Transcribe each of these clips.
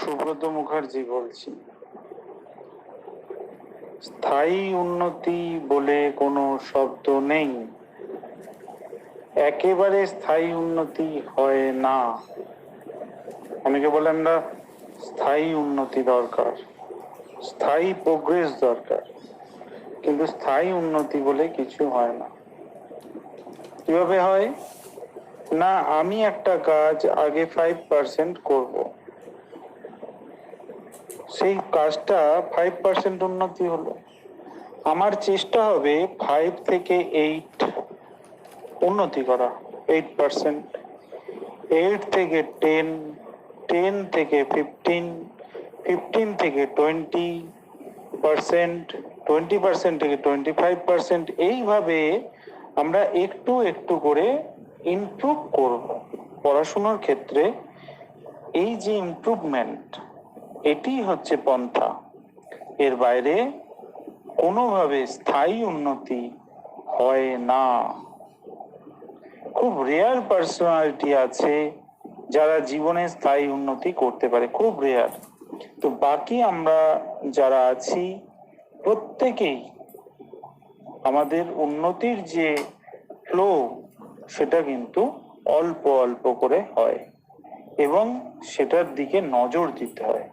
সুব্রত মুখার্জি বলছি। স্থায়ী উন্নতি বলে কোনো শব্দ নেই। একেবারে স্থায়ী উন্নতি হয় না। অনেকে বলে আমরা স্থায়ী উন্নতি দরকার, স্থায়ী প্রোগ্রেস দরকার, কিন্তু স্থায়ী উন্নতি বলে কিছু হয় না। কীভাবে হয়? না, আমি একটা কাজ আগে ফাইভ পার্সেন্ট করব। সেই কাজটা ফাইভ পার্সেন্ট উন্নতি হলো। আমার চেষ্টা হবে ফাইভ থেকে এইট উন্নতি করা এইট পার্সেন্ট এইট থেকে টেন টেন থেকে ফিফটিন ফিফটিন থেকে টোয়েন্টি পার্সেন্ট টোয়েন্টি পার্সেন্ট থেকে টোয়েন্টি ফাইভ পার্সেন্ট এইভাবে আমরা একটু একটু করে ইমপ্রুভ করব। পড়াশোনার ক্ষেত্রে এই যে ইমপ্রুভমেন্ট এটি হচ্ছে পন্থা। এর বাইরে কোনোভাবে স্থায়ী উন্নতি হয় না। খুব রেয়ার পার্সোনালিটি আছে যারা জীবনে স্থায়ী উন্নতি করতে পারে, খুব রেয়ার তো বাকি আমরা যারা আছি, প্রত্যেকেই আমাদের উন্নতির যে ফ্লো সেটা কিন্তু অল্প অল্প করে হয় এবং সেটার দিকে নজর দিতে হয়।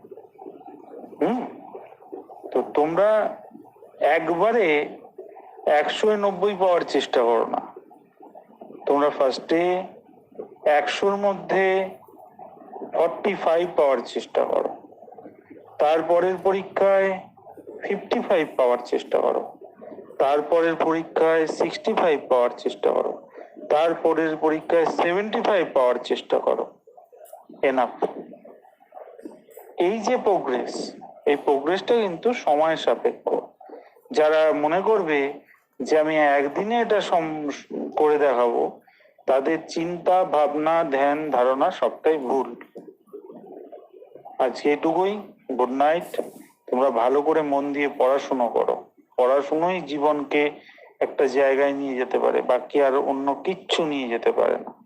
তো তোমরা একবারে একশো নব্বই পাওয়ার চেষ্টা করো না। তোমরা ফার্স্টে একশোর মধ্যে ফর্টি ফাইভ পাওয়ার চেষ্টা করো। তারপরের পরীক্ষায় ফিফটি ফাইভ পাওয়ার চেষ্টা করো। তারপরের পরীক্ষায় সিক্সটি ফাইভ পাওয়ার চেষ্টা করো। তারপরের পরীক্ষায় সেভেন্টি ফাইভ পাওয়ার চেষ্টা করো। এনাফ এই যে প্রোগ্রেস এই প্রোগ্রেসটা কিন্তু সময় সাপেক্ষ। যারা মনে করবে যে আমি একদিনে এটা করে দেখাবো, তাদের চিন্তা, ভাবনা, ধ্যান, ধারণা সবটাই ভুল। আজকে এটুকুই। Good night. তোমরা ভালো করে মন দিয়ে পড়াশুনো করো। পড়াশুনোই জীবনকে একটা জায়গায় নিয়ে যেতে পারে, বাকি আর অন্য কিচ্ছু নিয়ে যেতে পারে না।